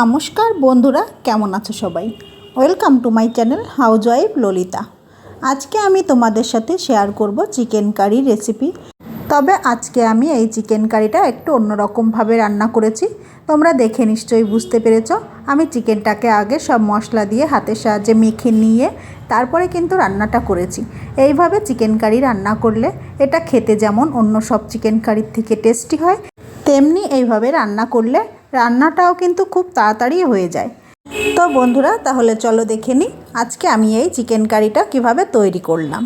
নমস্কার বন্ধুরা, কেমন আছো সবাই? Welcome to my channel housewife Lalita আজকে আমি তোমাদের সাথে শেয়ার করব চিকেন কারি রেসিপি তবে আজকে আমি এই চিকেন কারিটা একটু অন্যরকমভাবে রান্না করেছি। তোমরা দেখে নিশ্চয়ই বুঝতে পেরেছ। আমি চিকেনটাকে আগে সব মশলা দিয়ে হাতের সাহায্যে মেখে নিয়ে তারপরে কিন্তু রান্নাটা করেছি। এইভাবে চিকেন কারি রান্না করলে এটা খেতে যেমন অন্য সব চিকেন কারির থেকে টেস্টি হয়, তেমনি এইভাবে রান্না করলে রান্নাটাও কিন্তু খুব তাড়াতাড়ি হয়ে যায়। তো বন্ধুরা, তাহলে চলো দেখে নিই আজকে আমি এই চিকেন কারিটা কীভাবে তৈরি করলাম।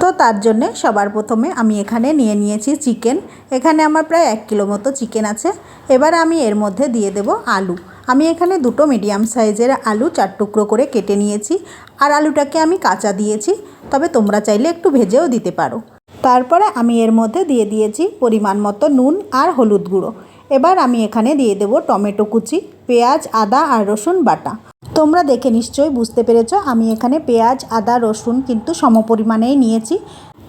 তো তার জন্যে সবার প্রথমে আমি এখানে নিয়ে নিয়েছি চিকেন। এখানে আমার প্রায় এক কিলো মতো চিকেন আছে। এবার আমি এর মধ্যে দিয়ে দেব আলু। আমি এখানে দুটো মিডিয়াম সাইজের আলু চার টুকরো করে কেটে নিয়েছি। আর আলুটাকে আমি কাঁচা দিয়েছি। তবে তোমরা চাইলে একটু ভেজেও দিতে পারো। তারপরে আমি এর মধ্যে দিয়ে দিয়েছি পরিমাণ মতো নুন আর হলুদ গুঁড়ো। এবার আমি এখানে দিয়ে দেবো টমেটো কুচি, পেঁয়াজ, আদা আর রসুন বাটা। তোমরা দেখে নিশ্চয়ই বুঝতে পেরেছ, আমি এখানে পেঁয়াজ, আদা, রসুন কিন্তু সমপরিমাণেই নিয়েছি।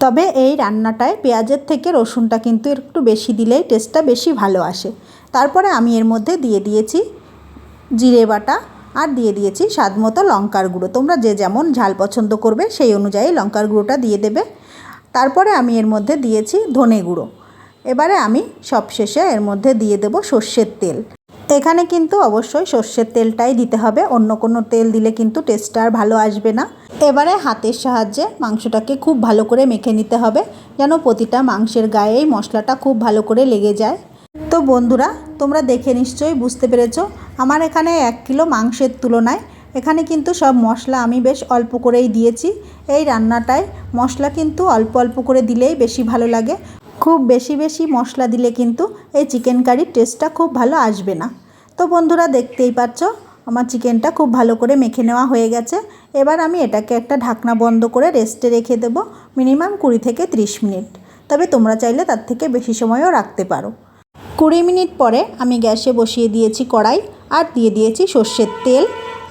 তবে এই রান্নাটায় পেঁয়াজের থেকে রসুনটা কিন্তু একটু বেশি দিলেই টেস্টটা বেশি ভালো আসে। তারপরে আমি এর মধ্যে দিয়ে দিয়েছি জিরে বাটা আর দিয়ে দিয়েছি স্বাদ মতো লঙ্কার গুঁড়ো। তোমরা যে যেমন ঝাল পছন্দ করবে সেই অনুযায়ী লঙ্কার গুঁড়োটা দিয়ে দেবে। তারপরে আমি এর মধ্যে দিয়েছি ধনে গুঁড়ো। এবারে আমি সবশেষে এর মধ্যে দিয়ে দেব সর্ষের তেল। এখানে কিন্তু অবশ্যই সর্ষের তেলটাই দিতে হবে, অন্য কোনো তেল দিলে কিন্তু টেস্টটা আর ভালো আসবে না। এবারে হাতের সাহায্যে মাংসটাকে খুব ভালো করে মেখে নিতে হবে, যেন প্রতিটা মাংসের গায়েই মশলাটা খুব ভালো করে লেগে যায়। তো বন্ধুরা, তোমরা দেখে নিশ্চয়ই বুঝতে পেরেছ, আমার এখানে এক কিলো মাংসের তুলনায় এখানে কিন্তু সব মশলা আমি বেশ অল্প করেই দিয়েছি। এই রান্নাটায় মশলা কিন্তু অল্প অল্প করে দিলেই বেশি ভালো লাগে। খুব বেশি বেশি মশলা দিলে কিন্তু এই চিকেন কারির টেস্টটা খুব ভালো আসবে না। তো বন্ধুরা, দেখতেই পাচ্ছ আমার চিকেনটা খুব ভালো করে মেখে নেওয়া হয়ে গেছে। এবার আমি এটাকে একটা ঢাকনা বন্ধ করে রেস্টে রেখে দেবো মিনিমাম কুড়ি থেকে ত্রিশ মিনিট। তবে তোমরা চাইলে তার থেকে বেশি সময়ও রাখতে পারো। কুড়ি মিনিট পরে আমি গ্যাসে বসিয়ে দিয়েছি কড়াই আর দিয়ে দিয়েছি সর্ষের তেল।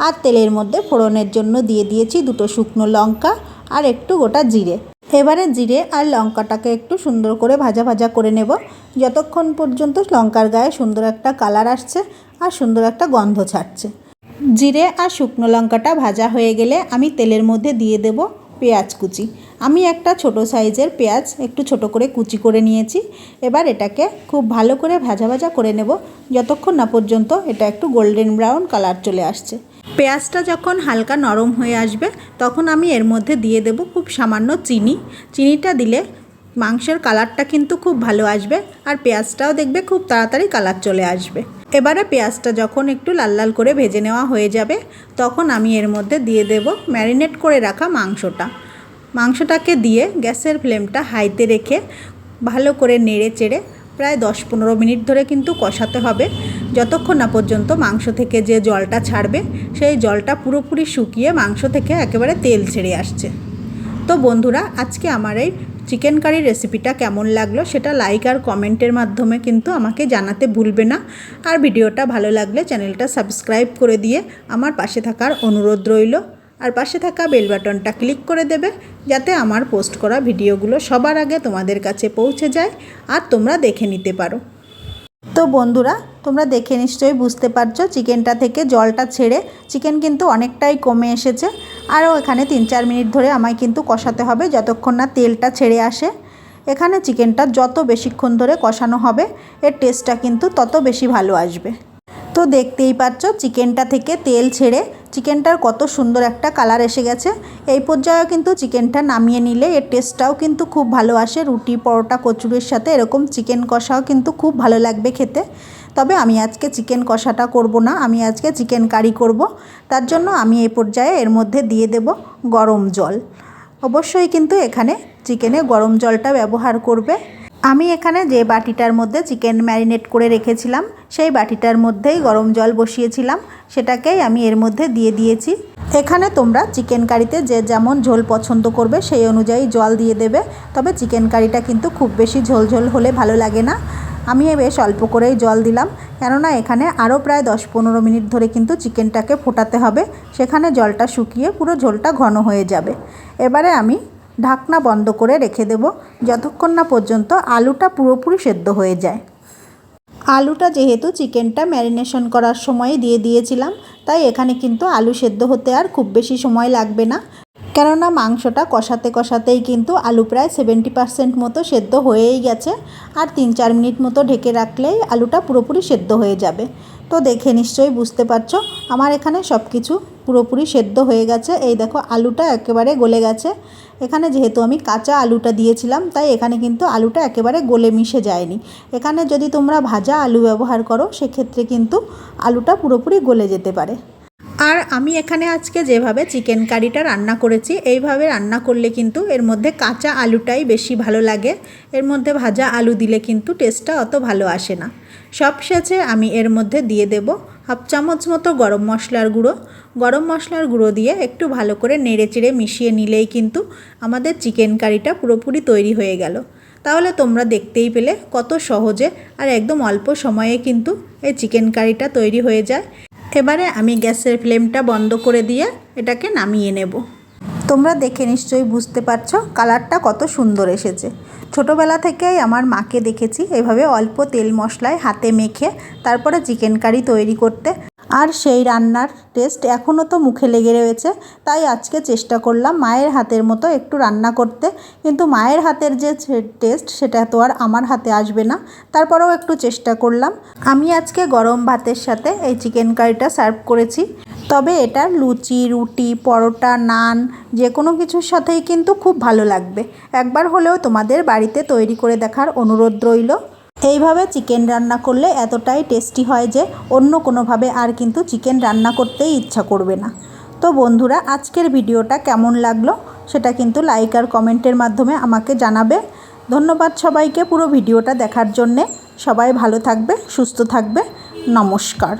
আর তেলের মধ্যে ফোড়নের জন্য দিয়ে দিয়েছি দুটো শুকনো লঙ্কা আর একটু গোটা জিরে। এবারে জিরে আর লঙ্কাটাকে একটু সুন্দর করে ভাজা ভাজা করে নেব। যতক্ষণ পর্যন্ত লঙ্কার গায়ে সুন্দর একটা কালার আসছে আর সুন্দর একটা গন্ধ ছাড়ছে। জিরে আর শুকনো লঙ্কাটা ভাজা হয়ে গেলে আমি তেলের মধ্যে দিয়ে দেব পেঁয়াজ কুচি। আমি একটা ছোট সাইজের পেঁয়াজ একটু ছোট করে কুচি করে নিয়েছি। এবার এটাকে খুব ভালো করে ভাজা ভাজা করে নেব। যতক্ষণ না পর্যন্ত এটা একটু গোল্ডেন ব্রাউন কালার চলে আসছে। পেঁয়াজটা যখন হালকা নরম হয়ে আসবে, তখন আমি এর মধ্যে দিয়ে দেব খুব সামান্য চিনি। চিনিটা দিলে মাংসের কালারটা কিন্তু খুব ভালো আসবে আর পেঁয়াজটাও দেখবে খুব তাড়াতাড়ি কালার চলে আসবে। এবারে পেঁয়াজটা যখন একটু লাল লাল করে ভেজে নেওয়া হয়ে যাবে, তখন আমি এর মধ্যে দিয়ে দেব ম্যারিনেট করে রাখা মাংসটা। মাংসটাকে দিয়ে গ্যাসের ফ্লেমটা হাইতে রেখে ভালো করে নেড়ে চেড়ে প্রায় দশ পনেরো মিনিট ধরে কিন্তু কষাতে হবে। যতক্ষণ না পর্যন্ত মাংস থেকে যে জলটা ছাড়বে, সেই জলটা পুরোপুরি শুকিয়ে মাংস থেকে একেবারে তেল ছেড়ে আসছে। তো বন্ধুরা, আজকে আমার এই চিকেন কারি রেসিপিটা কেমন লাগল সেটা লাইক আর কমেন্টের মাধ্যমে কিন্তু আমাকে জানাতে ভুলবে না। আর ভিডিওটা ভালো লাগলে চ্যানেলটা সাবস্ক্রাইব করে দিয়ে আমার পাশে থাকার অনুরোধ রইল। আর পাশে থাকা বেল বাটনটা ক্লিক করে দেবে যাতে আমার পোস্ট করা ভিডিওগুলো সবার আগে তোমাদের কাছে পৌঁছে যায় আর তোমরা দেখে নিতে পারো। তো বন্ধুরা তোমরা দেখে নিশ্চয়ই বুঝতে পারছ, চিকেনটা থেকে জলটা ছেড়ে চিকেন কিন্তু অনেকটাই কমে এসেছে। আরও এখানে তিন চার মিনিট ধরে আমায় কিন্তু কষাতে হবে যতক্ষণ না তেলটা ছেড়ে আসে। এখানে চিকেনটা যত বেশিক্ষণ ধরে কষানো হবে, এর টেস্টটা কিন্তু তত বেশি ভালো আসবে। তো দেখতেই পাচ্ছ, চিকেনটা থেকে তেল ছেড়ে চিকেনটার কত সুন্দর একটা কালার এসে গেছে। এই পর্যায়েও কিন্তু চিকেনটা নামিয়ে নিলে এর টেস্টটাও কিন্তু খুব ভালো আসে। রুটি, পরোটা, কচুরির সাথে এরকম চিকেন কষাও কিন্তু খুব ভালো লাগবে খেতে। তবে আমি আজকে চিকেন কষাটা করব না, আমি আজকে চিকেন কারি করব। তার জন্য আমি এই পর্যায়ে এর মধ্যে দিয়ে দেব গরম জল। অবশ্যই কিন্তু এখানে চিকেনে গরম জলটা ব্যবহার করবে। আমি এখানে যে বাটিটার মধ্যে চিকেন ম্যারিনেট করে রেখেছিলাম, সেই বাটিটার মধ্যেই গরম জল বসিয়েছিলাম। সেটাকেই আমি এর মধ্যে দিয়ে দিয়েছি। এখানে তোমরা চিকেন কারিতে যে যেমন ঝোল পছন্দ করবে, সেই অনুযায়ী জল দিয়ে দেবে। তবে চিকেন কারিটা কিন্তু খুব বেশি ঝোল ঝোল হলে ভালো লাগে না। আমি বেশ অল্প করেই জল দিলাম। কেননা এখানে আরও প্রায় দশ পনেরো মিনিট ধরে কিন্তু চিকেনটাকে ফোটাতে হবে। সেখানে জলটা শুকিয়ে পুরো ঝোলটা ঘন হয়ে যাবে। এবারে আমি ঢাকনা বন্ধ করে রেখে দেব যতক্ষণ না পর্যন্ত আলুটা পুরোপুরি সেদ্ধ হয়ে যায়। আলুটা যেহেতু চিকেনটা ম্যারিনেশন করার সময় দিয়ে দিয়েছিলাম, তাই এখানে কিন্তু আলু সেদ্ধ হতে আর খুব বেশি সময় লাগবে না। কেননা মাংসটা কষাতে কষাতেই কিন্তু আলু প্রায় সেভেন্টি পারসেন্ট মতো সেদ্ধ হয়েই গেছে, আর তিন চার মিনিট মতো ঢেকে রাখলেই আলুটা পুরোপুরি সেদ্ধ হয়ে যাবে। তো দেখে নিশ্চয়ই বুঝতে পারছ, আমার এখানে সব কিছু পুরোপুরি সেদ্ধ হয়ে গেছে। এই দেখো আলুটা একেবারে গলে গেছে। এখানে যেহেতু আমি কাঁচা আলুটা দিয়েছিলাম, তাই এখানে কিন্তু আলুটা একেবারে গলে মিশে যায়নি। এখানে যদি তোমরা ভাজা আলু ব্যবহার করো, সেক্ষেত্রে কিন্তু আলুটা পুরোপুরি গলে যেতে পারে। আর আমি এখানে আজকে যেভাবে চিকেন কারিটা রান্না করেছি, এইভাবে রান্না করলে কিন্তু এর মধ্যে কাঁচা আলুটাই বেশি ভালো লাগে। এর মধ্যে ভাজা আলু দিলে কিন্তু টেস্টটা অত ভালো আসে না। সব শেষে আমি এর মধ্যে দিয়ে দেব হাফ চামচ মতো গরম মশলার গুঁড়ো। গরম মশলার গুঁড়ো দিয়ে একটু ভালো করে নেড়ে চেড়ে মিশিয়ে নিলেই কিন্তু আমাদের চিকেন কারিটা পুরোপুরি তৈরি হয়ে গেল। তাহলে তোমরা দেখতেই পেলে কত সহজে আর একদম অল্প সময়ে কিন্তু এই চিকেন কারিটা তৈরি হয়ে যায়। এবারে আমি গ্যাসের ফ্লেমটা বন্ধ করে দিয়ে এটাকে নামিয়ে নেব। তোমরা দেখে নিশ্চয়ই বুঝতে পারছ কালারটা কত সুন্দর এসেছে। ছোটোবেলা থেকেই আমার মাকে দেখেছি, এভাবে অল্প তেল মশলায় হাতে মেখে তারপরে চিকেন কারি তৈরি করতে। আর সেই রান্নার টেস্ট এখনও তো মুখে লেগে রয়েছে, তাই আজকে চেষ্টা করলাম মায়ের হাতের মতো একটু রান্না করতে। কিন্তু মায়ের হাতের যে টেস্ট সেটা তো আর আমার হাতে আসবে না। তারপরেও একটু চেষ্টা করলাম। আমি আজকে গরম ভাতের সাথে এই চিকেন কারিটা সার্ভ করেছি। তবে এটা লুচি, রুটি, পরোটা, নান যে কোনো কিছুর সাথেই কিন্তু খুব ভালো লাগবে। একবার হলেও তোমাদের বাড়িতে তৈরি করে দেখার অনুরোধ রইল। এইভাবে চিকেন রান্না করলে এতটাই টেস্টি হয় যে অন্য কোনোভাবে আর কিন্তু চিকেন রান্না করতেই ইচ্ছা করবে না। তো বন্ধুরা, আজকের ভিডিওটা কেমন লাগল সেটা কিন্তু লাইক আর কমেন্টের মাধ্যমে আমাকে জানাবে। ধন্যবাদ সবাইকে পুরো ভিডিওটা দেখার জন্যে। সবাই ভালো থাকবে, সুস্থ থাকবে। নমস্কার।